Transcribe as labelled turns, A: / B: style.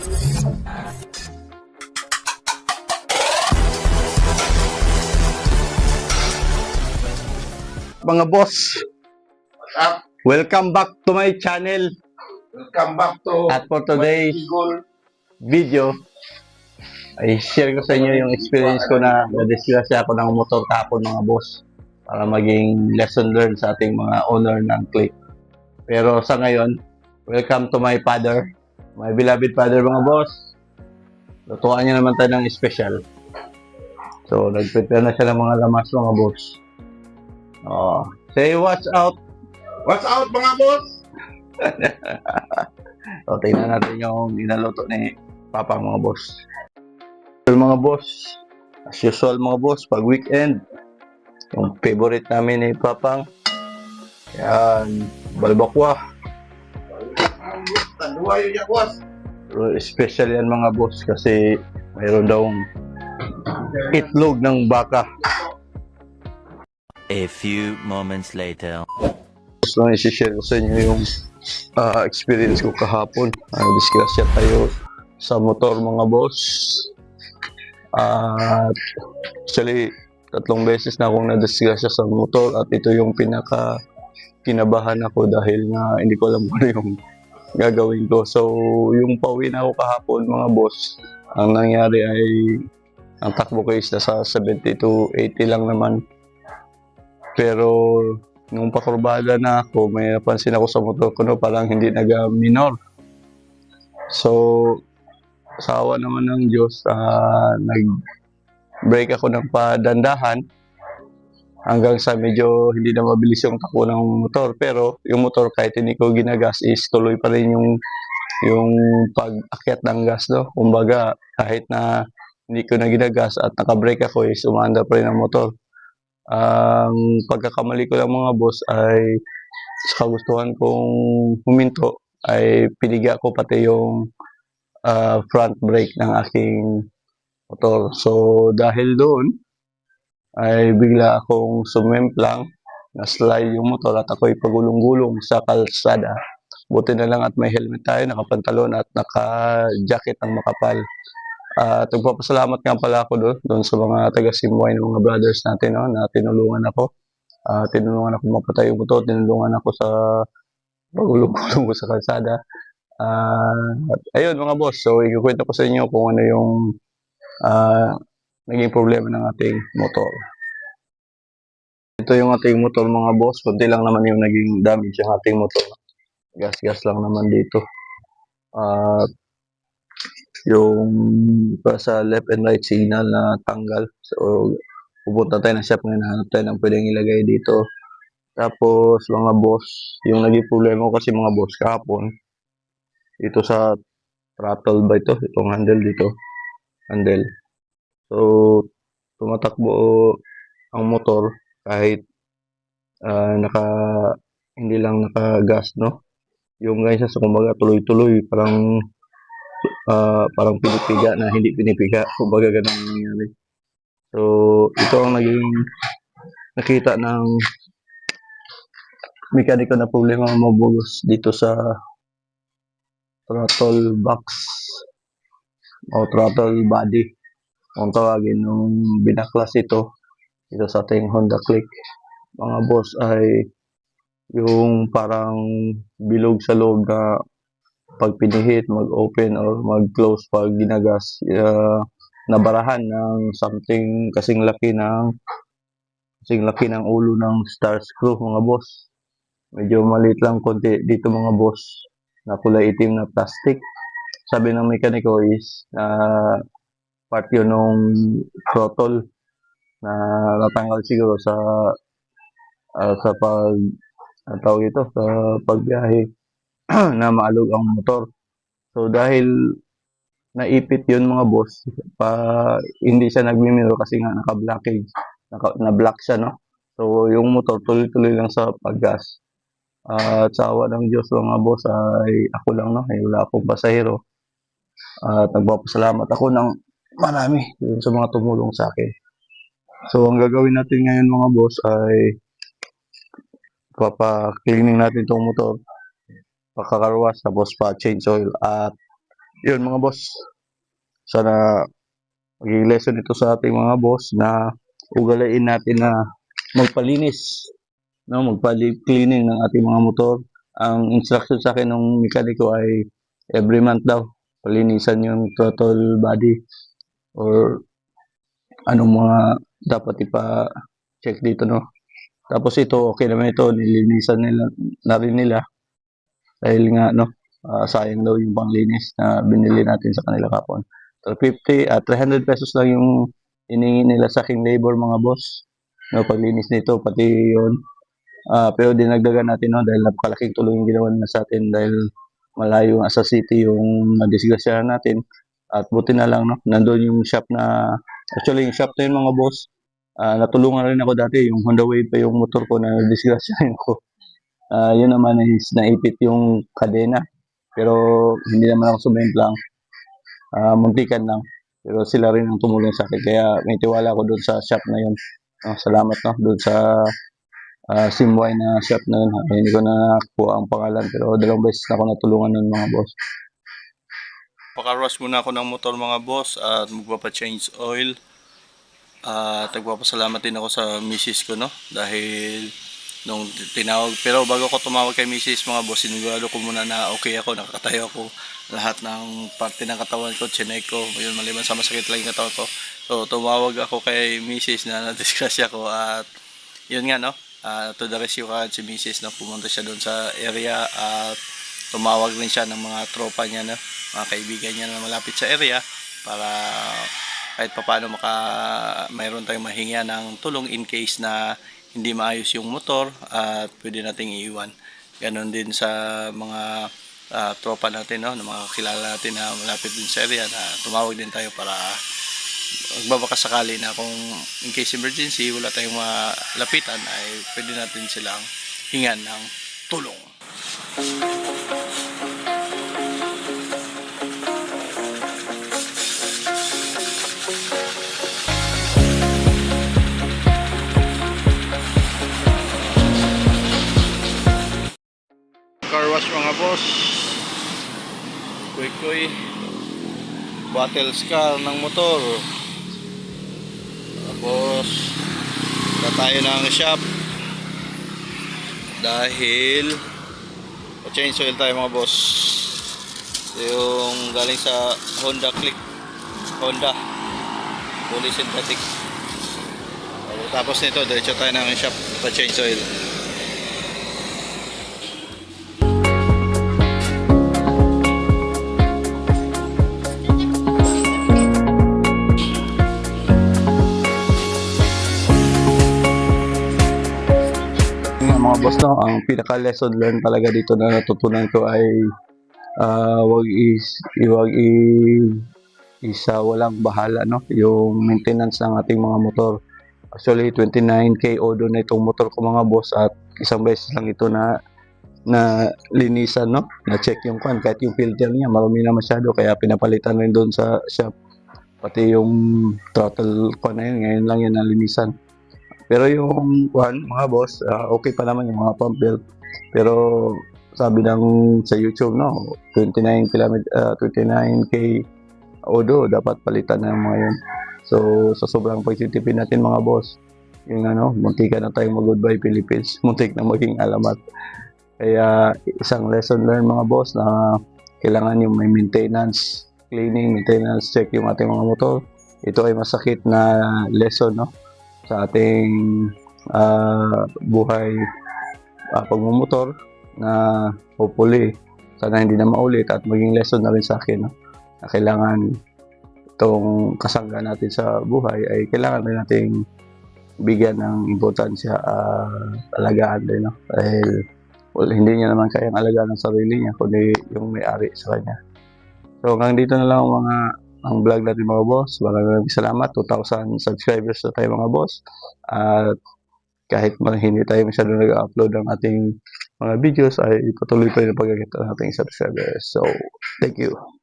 A: Mga boss,
B: What's up?
A: welcome back to my channel.
B: Welcome back to
A: At for today's video, ay share ko sa inyo yung experience ko na na-disgrasya ako ng motor kahapon mga boss para maging lesson learned sa ating mga owner ng click. Pero sa ngayon, welcome to my father, my beloved father mga boss. Lutuan niyo naman tayo ng special. So, nag-prepare na siya ng mga lamas mga boss. Oh, say watch out
B: What's out mga boss?
A: So, tingnan natin yung inaluto ni Papa mga boss. So, mga boss, as usual mga boss, pag weekend, yung favorite namin ni Papang, yan, balbakwa.
B: Tanduwa yun yan boss.
A: Pero special yan mga boss kasi mayroon daw itlog ng baka.
C: A few moments later.
A: Gusto na isi-share ko sa inyo yung ah, experience ko kahapon. Uh, disgrasya tayo sa motor mga boss. At actually, tatlong beses na akong nadisgrasya sa motor at ito yung pinaka kinabahan ako dahil nga hindi ko alam kung ano yung gagawin ko. So, yung pauwi na ako kahapon mga boss, ang nangyari ay ang takbo ko is nasa 70 to 80 lang naman. Pero nung pakurbada na ako, may napansin ako sa motor ko no, parang hindi naga-minor. So, sa awa naman ng Diyos, ah, nag-break ako ng padandahan hanggang sa medyo hindi na mabilis yung takbo ng motor. Pero yung motor kahit hindi ko ginagas is tuloy pa rin yung yung pag-akyat ng gas. No? Kumbaga, kahit na hindi ko na ginagas at naka-brake ako is umanda pa rin ang motor. Ang pagkakamali ko lang mga boss ay sa kagustuhan kong huminto ay piniga ko pati yung ah, front brake ng aking motor. So dahil doon ay bigla akong sumemplang na slide yung motor at ako'y pagulong-gulong sa kalsada. Buti na lang at may helmet tayo, nakapantalon at naka-jacket ng makapal. At nagpapasalamat nga pala ako doon, doon sa mga taga Simway ng mga brothers natin no, na tinulungan ako. Ah, tinulungan ako mapatay yung motor, tinulungan ako sa pagulong-gulong sa kalsada. At ayun mga boss, so ikukwento ko sa inyo kung ano yung ah, naging problema ng ating motor. Ito yung ating motor mga boss, kunti lang naman yung naging damage ng ating motor. Gas-gas lang naman dito. At yung para sa left and right signal na tanggal. So, pupunta tayo ng shop ngayon, hanap tayo ng pwedeng ilagay dito. Tapos, mga boss, yung naging problema ko kasi mga boss kahapon, dito sa throttle ba ito? Itong handle dito. Handle. So, tumatakbo ang motor kahit ah, naka hindi lang naka-gas, no? Yung guys sa kumbaga tuloy-tuloy, parang ah, parang pinipiga na hindi pinipiga. Kumbaga ganun ang nangyari. So, ito ang naging nakita ng mekaniko na problema mabulos dito sa throttle box o throttle body kung tawagin nung binaklas ito dito sa ating Honda Click mga boss ay yung parang bilog sa loob na pag pinihit, mag-open or mag-close pag ginagas, uh, nabarahan ng something kasing laki ng kasing laki ng ulo ng star screw mga boss. Medyo maliit lang konti dito mga boss na kulay itim na plastic. Sabi ng mekaniko is na part yun ng throttle na natanggal siguro sa ah, sa pag tawag ito sa pagbiyahe na maalog ang motor. So dahil naipit yun mga boss, pa hindi siya nagmimiro kasi nga naka-blockage, naka, na-block siya no. So yung motor tuloy-tuloy lang sa paggas. At sa awa ng Diyos mga boss ay ako lang no, ay wala akong pasahero. At nagpapasalamat ako ng marami dun sa mga tumulong sa akin. So ang gagawin natin ngayon mga boss ay papa-cleaning natin itong motor pakakarwas tapos pa change oil at yun mga boss. Sana maging lesson ito sa ating mga boss na ugalain natin na magpalinis, no, magpa-cleaning ng ating mga motor. Ang instruction sa akin ng mekaniko ay every month daw palinisan yung throttle body or anong mga dapat ipa-check dito, no. Tapos ito, okay naman ito, nilinisan nila, na rin nila. Dahil nga, no, ah, sayang daw yung panglinis na binili natin sa kanila kapon. 350 at 300 pesos lang yung iningi nila sa aking labor mga boss. No, paglinis nito, pati yun. Ah, pero dinagdagan natin, no, dahil napakalaking tulong yung ginawa nila sa atin dahil malayo nga sa city yung nadisgrasyahan natin. At buti na lang, no, nandun yung shop na, actually yung shop na yun mga boss, Ah, natulungan rin ako dati, yung Honda Wave pa yung motor ko na disgrasyahin ko. Ah, yun naman is naipit yung kadena. Pero hindi naman ako sumint lang. Ah, muntikan lang. Pero sila rin ang tumulong sa akin. Kaya may tiwala ako doon sa shop na yun. Ah, salamat no, doon sa ah, Simway na shop na yun. Hindi ko na nakuha ang pangalan. Pero dalawang beses na ako natulungan nun mga boss. Paka-rush muna ako ng motor mga boss at magpapa-change oil. At nagpapasalamat din ako sa misis ko, no? Dahil nung tinawag, pero bago ko tumawag kay misis mga boss, sinigurado ko muna na okay ako, nakakatayo ako. Lahat ng parte ng katawan ko, chinek ko, yun maliban sa masakit lang yung katawan ko. So, tumawag ako kay misis na nadisgrasya ko at yun nga, no? Ah, to the rescue ka si misis, no? Pumunta siya doon sa area at tumawag rin siya ng mga tropa niya, no? Mga kaibigan niya na malapit sa area para kahit papaano maka mayroon tayong mahinga ng tulong in case na hindi maayos yung motor at pwede nating iiwan. Ganon din sa mga ah, tropa natin, no, na mga kilala natin na malapit din sa area na tumawag din tayo para magbabaka sakali na kung in case emergency wala tayong malapitan ay pwede natin silang hingan ng tulong. Car wash mga boss. Kuy kuy. Bottle scar ng motor. Tapos na tayo ng shop. Dahil change oil tayo mga boss. Yung galing sa Honda Click. Honda. Fully synthetic tapos nito diretso tayo ng shop pa change oil boss no, ang pinaka lesson learned talaga dito na natutunan ko ay ah wag is wag i isa walang bahala no? Yung maintenance ng ating mga motor. Actually 29k odo na itong motor ko mga boss at isang beses lang ito na na linisan no? Na check yung kwan kahit yung filter niya marumi na masyado kaya pinapalitan rin doon sa shop. Pati yung throttle ko na yun ngayon lang yan nalinisan pero yung one, mga boss, ah, okay pa naman yung mga pump belt. Pero sabi ng sa YouTube, no, 29 km, ah, 29k odo, dapat palitan na yung mga yun. So, sa sobrang pagtitipid natin mga boss, yung ano, muntik na tayong mag-goodbye Philippines, muntik na maging alamat. Kaya isang lesson learned mga boss na kailangan yung may maintenance, cleaning, maintenance check yung ating mga motor. Ito ay masakit na lesson, no? Sa ating ah, buhay uh, pagmumotor na hopefully sana hindi na maulit at maging lesson na rin sa akin no? na kailangan itong kasangga natin sa buhay ay kailangan rin nating bigyan ng importansya uh, alagaan din no? dahil well, hindi niya naman kayang alagaan ng sarili niya kundi yung may-ari sa kanya so hanggang dito na lang ang mga ang vlog natin mga boss. Maraming salamat. 2,000 subscribers na tayo mga boss. At kahit hindi tayo masyado nag-upload ng ating mga videos ay patuloy pa rin ang pagkakita ng ating subscribers. So, thank you.